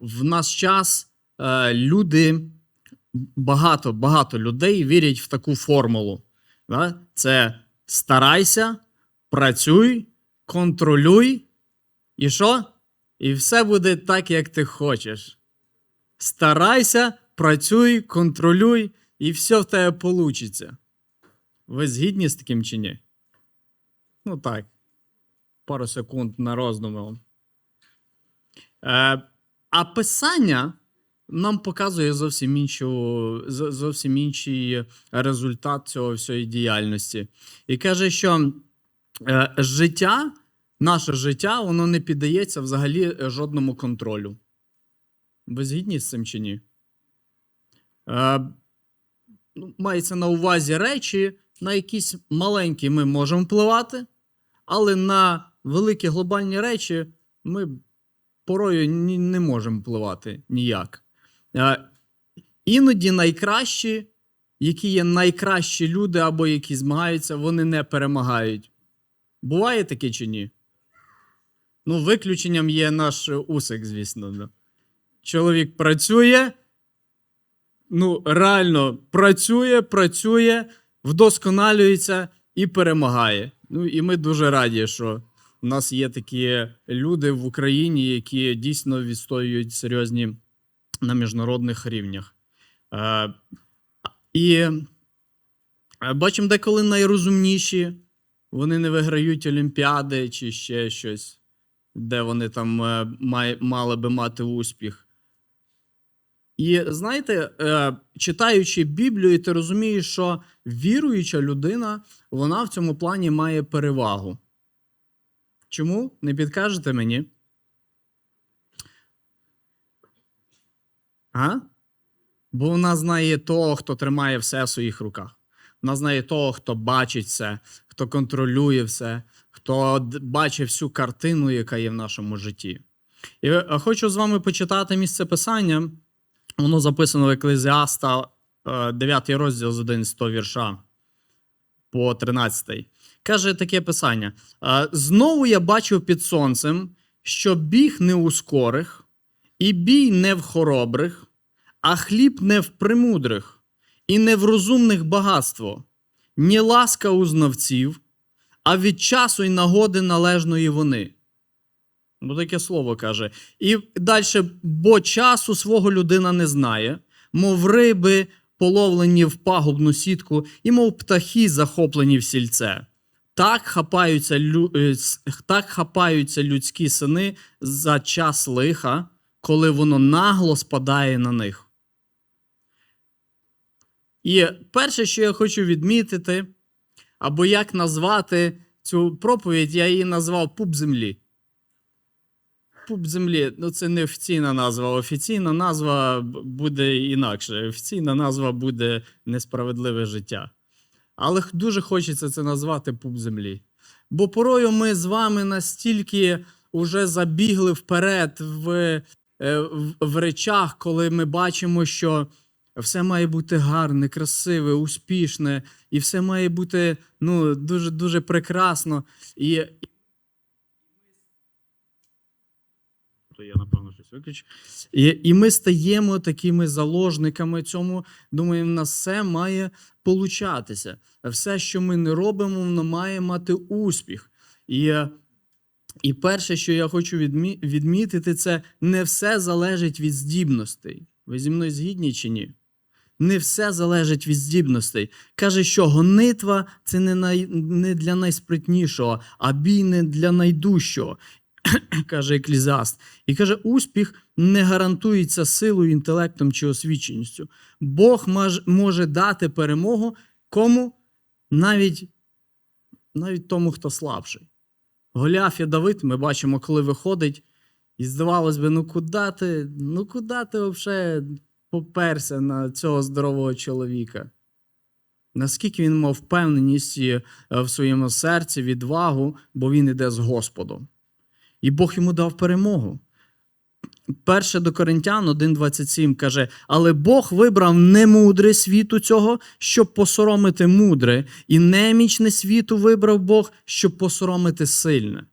в наш час е, люди, багато багато людей вірять в таку формулу. Да? Це старайся, працюй, контролюй, і що? І все буде так, як ти хочеш. Старайся, працюй, контролюй, і все в тебе вийде. Ви згідні з таким чи ні? Ну так. Пару секунд на роздуми. Е, а писання нам показує зовсім іншу, зовсім інший результат цього всієї діяльності. І каже, що е, життя, наше життя, воно не піддається взагалі е, жодному контролю. Ви згідні з цим чи ні? Е, ну, мається на увазі речі, на якісь маленькі ми можемо впливати, але на великі глобальні речі ми порою не можемо впливати ніяк. Е, Іноді найкращі, які є найкращі люди або які змагаються, вони не перемагають. Буває таке чи ні? Ну, виключенням є наш усик, звісно. да. Чоловік працює, ну, реально працює, працює, вдосконалюється і перемагає. Ну, і ми дуже раді, що у нас є такі люди в Україні, які дійсно відстоюють серйозні на міжнародних рівнях. Е, і е, бачимо, деколи найрозумніші, вони не виграють Олімпіади чи ще щось, де вони там е, мали би мати успіх. І знаєте, е, читаючи Біблію, ти розумієш, що віруюча людина, вона в цьому плані має перевагу. Чому? Не підкажете мені? А? Бо вона знає того, хто тримає все в своїх руках. Вона знає того, хто бачить все, хто контролює все, хто бачить всю картину, яка є в нашому житті. І е, хочу з вами почитати місце писання. Воно записано в Еклезіаста, е, 9 розділ з 11 вірша по 13. Каже таке писання: «Е, Знову я бачив під сонцем, що біг не у скорих, і бій не в хоробрих, а хліб не в премудрих, і не в розумних багатство, ні ласка у знавців, а від часу й нагоди належної вони. Ну, таке слово каже. І далі, бо часу свого людина не знає, мов риби, половлені в пагубну сітку, і мов птахи, захоплені в сільце. Так хапаються, е, так хапаються людські сини за час лиха, коли воно нагло спадає на них. І перше, що я хочу відмітити, або як назвати цю проповідь, я її назвав Пуп землі. Пуп землі ну це не офіційна назва. Офіційна назва буде інакше. Офіційна назва буде несправедливе життя. Але дуже хочеться це назвати пуп землі. Бо порою ми з вами настільки уже забігли вперед в, е, в, в речах, коли ми бачимо, що все має бути гарне, красиве, успішне, і все має бути ну, дуже дуже прекрасно. І, я, напевно, щось виключу. І, і ми стаємо такими заложниками цьому. Думаємо, в нас все має получатися. Все, що ми не робимо, воно має мати успіх. І, е, і перше, що я хочу відмі- відмітити, це не все залежить від здібностей. Ви зі мною згідні чи ні? Не все залежить від здібностей. Каже, що гонитва це не, най, не для найспритнішого, а бій не для найдужчого, каже Еклізаст. І каже, успіх не гарантується силою, інтелектом чи освіченістю. Бог може дати перемогу кому? Навіть, навіть тому, хто слабший. Голіаф і Давид, ми бачимо, коли виходить, і здавалось би, ну куди ти, ну куди ти взагалі поперся на цього здорового чоловіка? Наскільки він мав впевненість е, в своєму серці, відвагу, бо він іде з Господом. І Бог йому дав перемогу. Перше до Коринтян 1.27 каже: Але Бог вибрав немудре світу цього, щоб посоромити мудре, і немічне світу вибрав Бог, щоб посоромити сильне.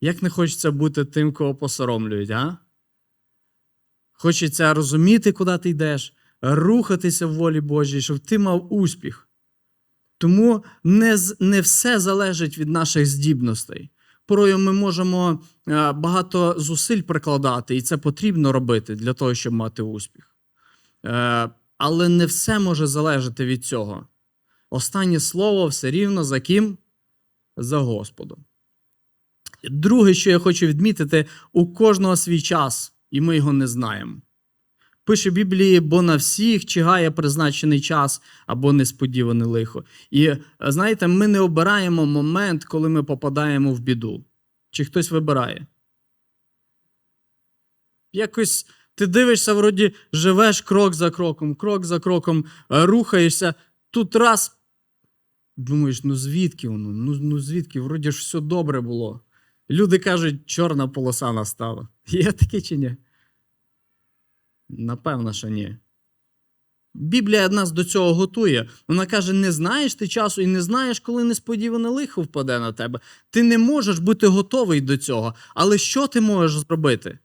Як не хочеться бути тим, кого посоромлюють, а? Хочеться розуміти, куди ти йдеш, рухатися в волі Божій, щоб ти мав успіх. Тому не, не все залежить від наших здібностей. Порою ми можемо е, багато зусиль прикладати, і це потрібно робити для того, щоб мати успіх. Е, Але не все може залежати від цього. Останнє слово все рівно за ким? За Господом. Друге, що я хочу відмітити, у кожного свій час, і ми його не знаємо. Пише Біблії, бо на всіх чигає призначений час або несподіване лихо. І е, знаєте, ми не обираємо момент, коли ми попадаємо в біду. Чи хтось вибирає? Якось ти дивишся, вроді живеш крок за кроком, крок за кроком, е, рухаєшся. Тут раз. Думаєш, ну звідки воно? Ну, ну звідки? Вроді ж все добре було. Люди кажуть, чорна полоса настала. Є таке чи ні? Напевно, що ні. Біблія нас до цього готує. Вона каже: не знаєш ти часу і не знаєш, коли несподіване лихо впаде на тебе. Ти не можеш бути готовий до цього. Але що ти можеш зробити?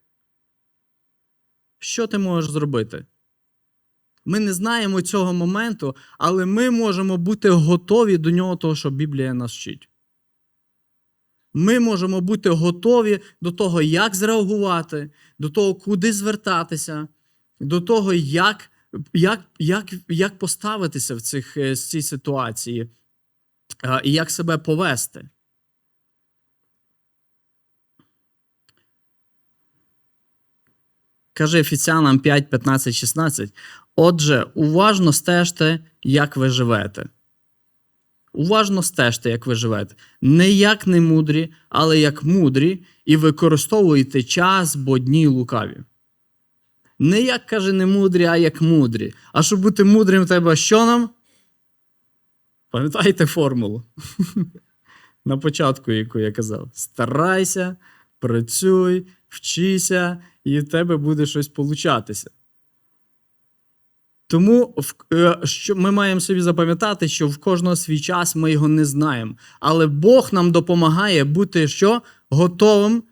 Що ти можеш зробити? Ми не знаємо цього моменту, але ми можемо бути готові до нього, того, що Біблія нас вчить. Ми можемо бути готові до того, як зреагувати, до того, куди звертатися, до того, як, як, як, як поставитися в цих, е, цій ситуації е, і як себе повести. Каже Ефесянам 5, 15, 16. Отже, уважно стежте, як ви живете. Уважно стежте, як ви живете. Не як не мудрі, але як мудрі, і використовуйте час, бо дні лукаві. Не як каже не мудрі, а як мудрі. А щоб бути мудрим, треба що нам? Пам'ятаєте формулу? На початку, яку я казав: старайся, працюй, вчися, і в тебе буде щось получатися. Тому е, що ми маємо собі запам'ятати, що в кожного свій час ми його не знаємо. Але Бог нам допомагає бути що? Готовим,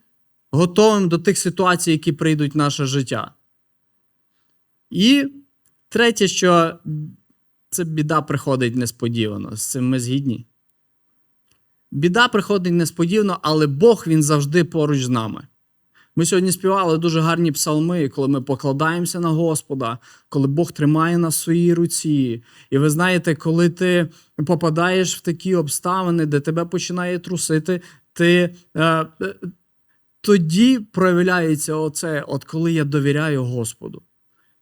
готовим до тих ситуацій, які прийдуть в наше життя. І третє, що це біда приходить несподівано. З цим ми згідні. Біда приходить несподівано, але Бог він завжди поруч з нами. Ми сьогодні співали дуже гарні псалми, коли ми покладаємося на Господа, коли Бог тримає нас в своїй руці. І ви знаєте, коли ти попадаєш в такі обставини, де тебе починає трусити, ти, е, е, тоді проявляється оце, от коли я довіряю Господу.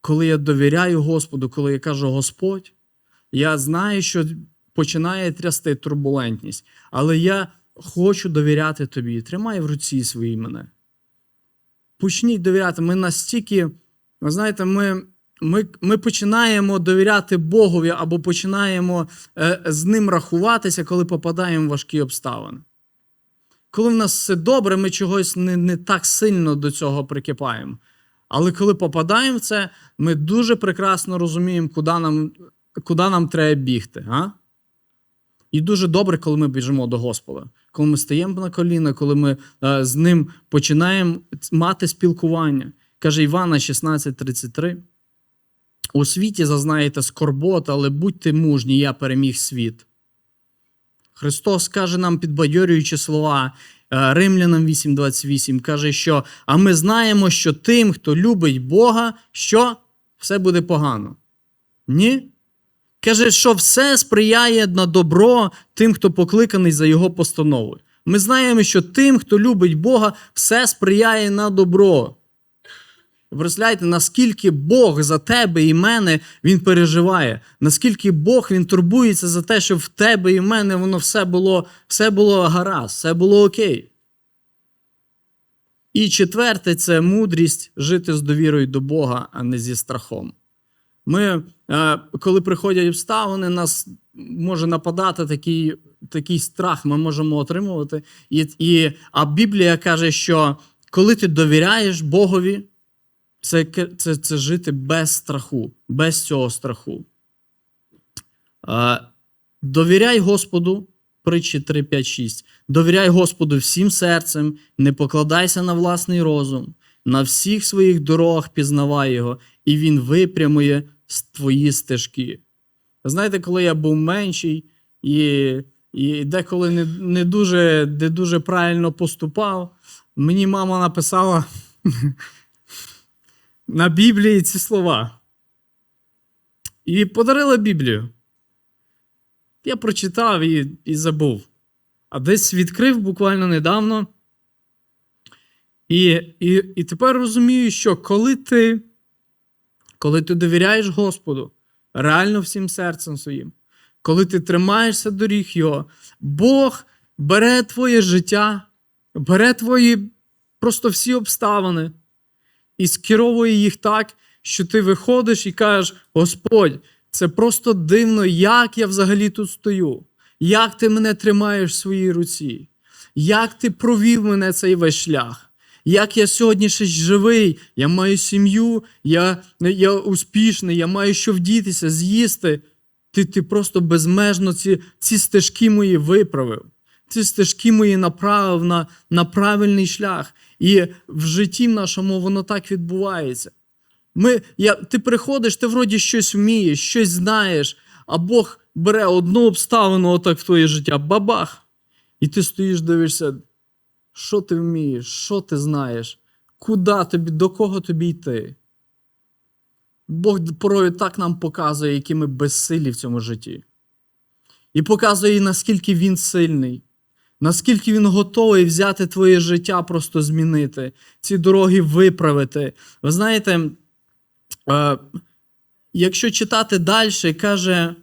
Коли я довіряю Господу, коли я кажу Господь, я знаю, що починає трясти турбулентність, але я хочу довіряти тобі. Тримай в руці свої мене почніть довіряти. Ми настільки, ви знаєте, ми, ми, ми починаємо довіряти Богові або починаємо е, з ним рахуватися, коли попадаємо в важкі обставини. Коли в нас все добре, ми чогось не, не так сильно до цього прикипаємо. Але коли попадаємо в це, ми дуже прекрасно розуміємо, куди нам, куди нам треба бігти. А? І дуже добре, коли ми біжимо до Господа, коли ми стаємо на коліна, коли ми е, з ним починаємо мати спілкування. Каже Івана 16:33. У світі зазнаєте скорбот, але будьте мужні, я переміг світ. Христос каже нам, підбадьорюючи слова Римлянам 8:28, каже, що а ми знаємо, що тим, хто любить Бога, що все буде погано. Ні? Каже, що все сприяє на добро тим, хто покликаний за його постановою. Ми знаємо, що тим, хто любить Бога, все сприяє на добро. Представляєте, наскільки Бог за тебе і мене Він переживає, наскільки Бог він турбується за те, щоб в тебе і в мене воно все було, все було гаразд, все було окей. І четверте це мудрість жити з довірою до Бога, а не зі страхом. Ми, е, коли приходять обставини, нас може нападати такий, такий страх, ми можемо отримувати. І, і, а Біблія каже, що коли ти довіряєш Богові, це, це, це жити без страху, без цього страху. Довіряй Господу, притчі 3, 5, 6. Довіряй Господу всім серцем, не покладайся на власний розум, на всіх своїх дорогах пізнавай його, і він випрямує твої стежки. Знаєте, коли я був менший і, і деколи не, не, дуже, не дуже правильно поступав, мені мама написала на Біблії ці слова. І подарила Біблію. Я прочитав і, і забув. А десь відкрив буквально недавно. І, і, і тепер розумію, що коли ти, коли ти довіряєш Господу реально всім серцем своїм, коли ти тримаєшся доріг Його, Бог бере твоє життя, бере твої просто всі обставини і скеровує їх так, що ти виходиш і кажеш: Господь, це просто дивно, як я взагалі тут стою, як ти мене тримаєш в своїй руці, як ти провів мене цей весь шлях. Як я сьогодні ще живий, я маю сім'ю, я, я успішний, я маю що вдітися, з'їсти. Ти, ти просто безмежно ці, ці стежки мої виправив. Ці стежки мої направив на, на правильний шлях. І в житті нашому воно так відбувається. Ми, я, ти приходиш, ти вроді щось вмієш, щось знаєш, а Бог бере одну обставину отак в твоє життя, бабах. І ти стоїш, дивишся, що ти вмієш, що ти знаєш, куди тобі, до кого тобі йти. Бог порою так нам показує, які ми безсилі в цьому житті. І показує, наскільки він сильний, наскільки він готовий взяти твоє життя, просто змінити, ці дороги виправити. Ви знаєте, е, якщо читати далі, каже,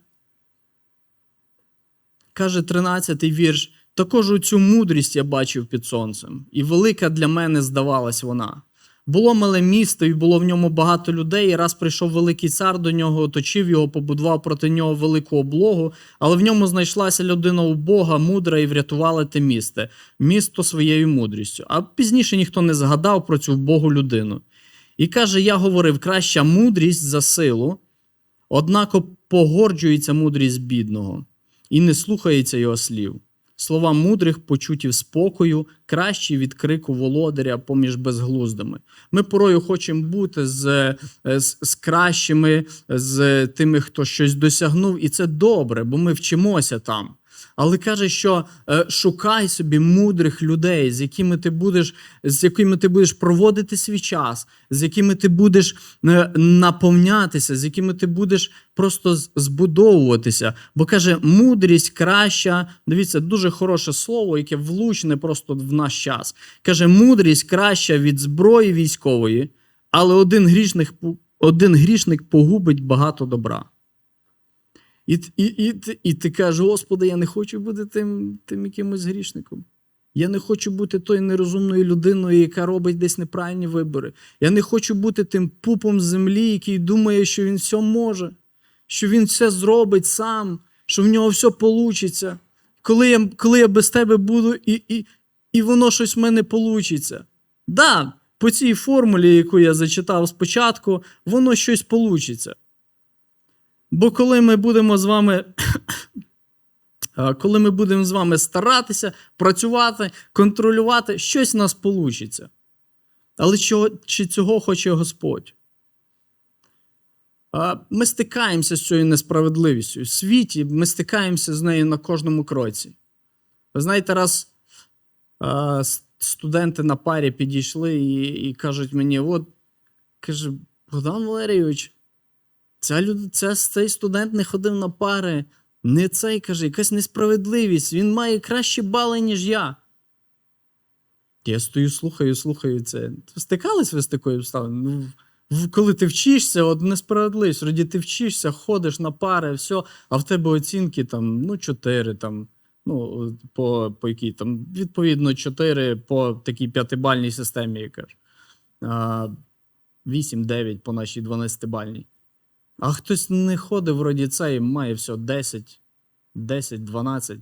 каже 13-й вірш, також у цю мудрість я бачив під сонцем, і велика для мене здавалась вона. Було мале місто, і було в ньому багато людей. І раз прийшов великий цар до нього, оточив його, побудував проти нього велику облогу, але в ньому знайшлася людина у Бога, мудра, і врятувала те місто, місто своєю мудрістю. А пізніше ніхто не згадав про цю Богу людину. І каже: Я говорив, краща мудрість за силу, однако погорджується мудрість бідного, і не слухається його слів. Слова мудрих почуті в спокою, кращі від крику володаря поміж безглуздими. Ми порою хочемо бути з, з, з кращими, з тими, хто щось досягнув, і це добре, бо ми вчимося там. Але каже, що е, шукай собі мудрих людей, з якими ти будеш, з якими ти будеш проводити свій час, з якими ти будеш е, наповнятися, з якими ти будеш просто збудовуватися. Бо каже, мудрість краща. Дивіться, дуже хороше слово, яке влучне просто в наш час. Каже, мудрість краща від зброї військової, але один грішник, один грішник погубить багато добра. І, і, і, і ти кажеш, Господи, я не хочу бути тим, тим якимось грішником. Я не хочу бути тою нерозумною людиною, яка робить десь неправильні вибори. Я не хочу бути тим пупом землі, який думає, що він все може, що він все зробить сам, що в нього все вийде. Коли я, коли я без тебе буду, і, і, і воно щось в мене вийде. Да, по цій формулі, яку я зачитав спочатку, воно щось вийде. Бо коли ми будемо з вами. Коли ми будемо з вами старатися, працювати, контролювати, щось в нас вийде. Але чи цього хоче Господь? Ми стикаємося з цією несправедливістю. В світі ми стикаємося з нею на кожному кроці. Ви знаєте, раз студенти на парі підійшли і, і кажуть мені: от, каже, Богдан Валерійович, Ця люд... ця, цей студент не ходив на пари. Не цей каже, якась несправедливість. Він має кращі бали, ніж я. Я стою, слухаю, слухаю це. Стикались ви з такою обставиною? Ну, коли ти вчишся, от несправедливість. Вроді ти вчишся, ходиш на пари, все, а в тебе оцінки там, ну, 4, там, ну, по, по якій там, відповідно, 4 по такій п'ятибальній системі, яка ж. 8-9 по нашій 12-бальній. А хтось не ходив вроді цей, має все 10, 10, 12.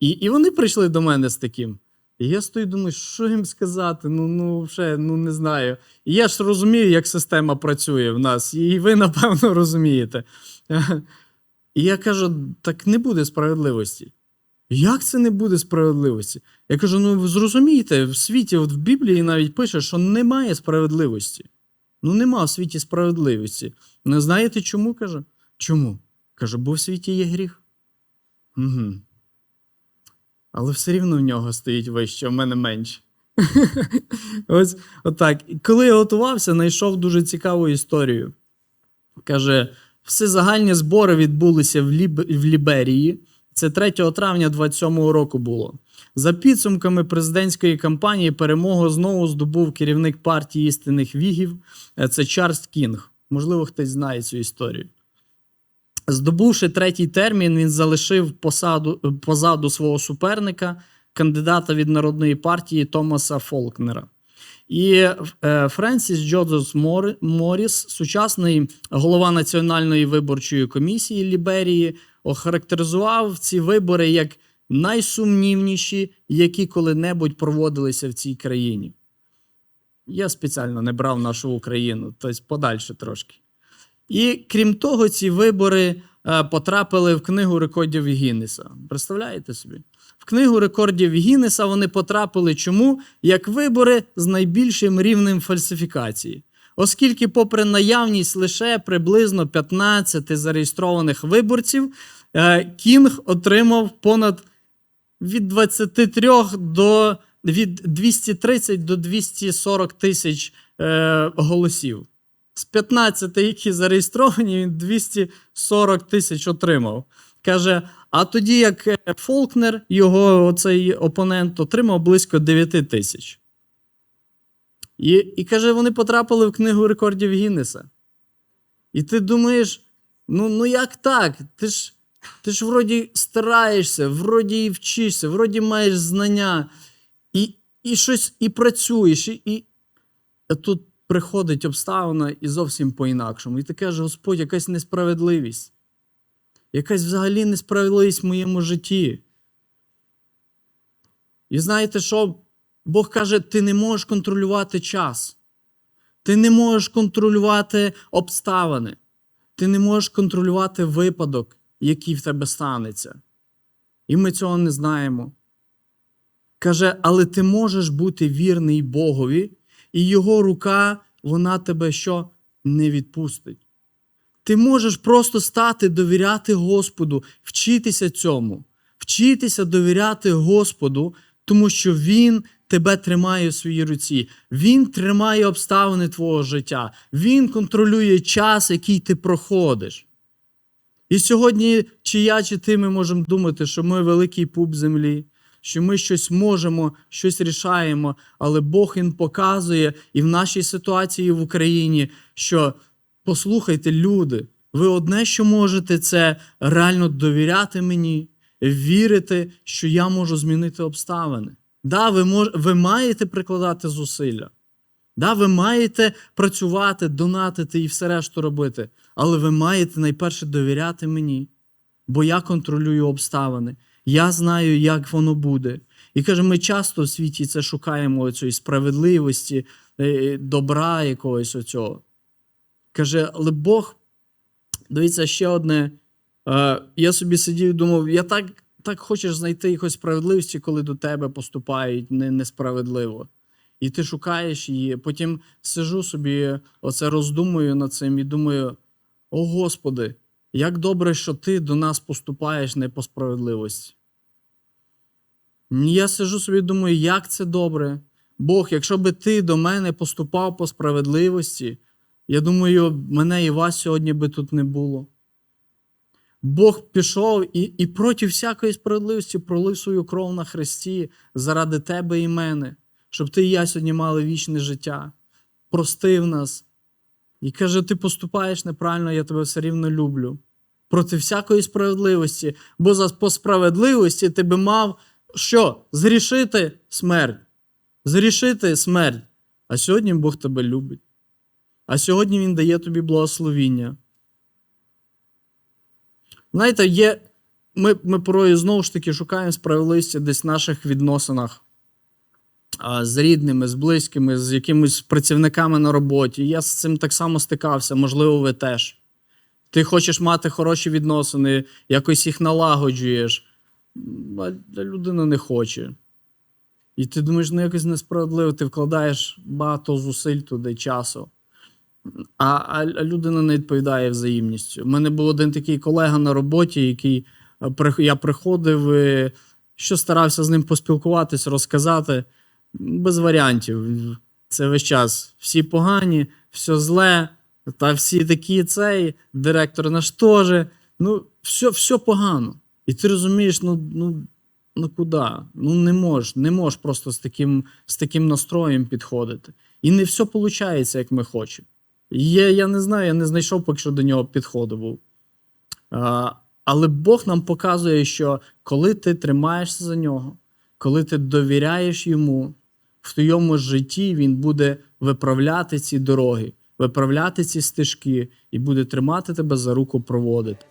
І, і вони прийшли до мене з таким. І я стою, думаю, що їм сказати? Ну, ну, вже, ну не знаю. І я ж розумію, як система працює в нас, і ви, напевно, розумієте. І я кажу: так не буде справедливості. Як це не буде справедливості? Я кажу: ну зрозумійте, в світі, от в Біблії навіть пише, що немає справедливості. Ну, нема в світі справедливості. Не знаєте чому? каже? Чому? Каже, бо в світі є гріх. Угу. Але все рівно в нього стоїть вище, а в мене менше. Ось отак. Коли я готувався, знайшов дуже цікаву історію. Каже, всі загальні збори відбулися в, Ліб... в Ліберії. Це 3 травня 27-го року було. За підсумками президентської кампанії перемогу знову здобув керівник партії істинних вігів. Е, Це Чарльз Кінг. Можливо, хтось знає цю історію. Здобувши третій термін, він залишив посаду, е, позаду свого суперника, кандидата від народної партії Томаса Фолкнера. І е, Френсіс Джозеф Моріс, сучасний голова Національної виборчої комісії Ліберії, охарактеризував ці вибори як найсумнівніші, які коли-небудь проводилися в цій країні. Я спеціально не брав нашу Україну, тобто подальше трошки. І крім того, ці вибори е, потрапили в книгу рекордів Гіннеса. Представляєте собі? В книгу рекордів Гіннеса вони потрапили чому? Як вибори з найбільшим рівнем фальсифікації. Оскільки, попри наявність лише приблизно 15 зареєстрованих виборців, е, Кінг отримав понад від 23 до від 230 до 240 тисяч е, голосів. З 15, які зареєстровані, він 240 тисяч отримав. Каже, а тоді як е, Фолкнер, його цей опонент, отримав близько 9 тисяч. І, і каже, вони потрапили в книгу рекордів Гіннеса. І ти думаєш, ну, ну як так? Ти ж, ти ж вроді стараєшся, вроді і вчишся, вроді маєш знання, і, і щось і працюєш, і, і тут приходить обставина і зовсім по-інакшому. І ти кажеш, Господь, якась несправедливість. Якась взагалі несправедливість в моєму житті. І знаєте що? Бог каже, ти не можеш контролювати час. Ти не можеш контролювати обставини. Ти не можеш контролювати випадок, який в тебе станеться. І ми цього не знаємо. Каже, але ти можеш бути вірний Богові, і Його рука, вона тебе що не відпустить. Ти можеш просто стати, довіряти Господу, вчитися цьому, вчитися довіряти Господу, тому що Він тебе тримає в своїй руці. Він тримає обставини твого життя. Він контролює час, який ти проходиш. І сьогодні, чи я, чи ти, ми можемо думати, що ми великий пуп землі, що ми щось можемо, щось рішаємо, але Бог Він показує і в нашій ситуації в Україні, що послухайте, люди, ви одне, що можете, це реально довіряти мені, вірити, що я можу змінити обставини. Да, ви, мож, ви маєте прикладати зусилля. Да, ви маєте працювати, донатити і все решту робити. Але ви маєте найперше довіряти мені, бо я контролюю обставини. Я знаю, як воно буде. І каже, ми часто в світі це шукаємо цієї справедливості, е, добра якогось оцього. Каже, але Бог, дивіться, ще одне. Е, Я собі сидів і думав, я так так хочеш знайти якось справедливості, коли до тебе поступають не- несправедливо. І ти шукаєш її. Потім сижу собі, оце роздумую над цим і думаю: о Господи, як добре, що ти до нас поступаєш не по справедливості. Я сижу собі думаю, як це добре. Бог, якщо би ти до мене поступав по справедливості, я думаю, мене і вас сьогодні би тут не було. Бог пішов і, і проти всякої справедливості пролив свою кров на Христі заради тебе і мене, щоб ти і я сьогодні мали вічне життя, простив нас. І каже: ти поступаєш неправильно, я тебе все рівно люблю. Проти всякої справедливості, бо за по справедливості ти би мав що? Зрішити смерть. Зрішити смерть. А сьогодні Бог тебе любить. А сьогодні Він дає тобі благословіння. Знаєте, є, ми, ми порою знову ж таки шукаємо справедливості десь в наших відносинах а, з рідними, з близькими, з якимись працівниками на роботі. Я з цим так само стикався, можливо, ви теж. Ти хочеш мати хороші відносини, якось їх налагоджуєш. а людина не хоче. І ти думаєш, ну якось несправедливо, ти вкладаєш багато зусиль туди, часу. А, а, людина не відповідає взаємністю. У мене був один такий колега на роботі, який е, я приходив, е, що старався з ним поспілкуватись, розказати. Без варіантів. Це весь час. Всі погані, все зле, та всі такі цей, директор наш теж. Ну, все, все погано. І ти розумієш, ну, ну, ну куди? Ну не можеш, не можеш просто з таким, з таким настроєм підходити. І не все виходить, як ми хочемо. Є, я не знаю, я не знайшов поки що до нього підходу був. А, але Бог нам показує, що коли ти тримаєшся за нього, коли ти довіряєш йому, в твоєму житті він буде виправляти ці дороги, виправляти ці стежки і буде тримати тебе за руку проводити.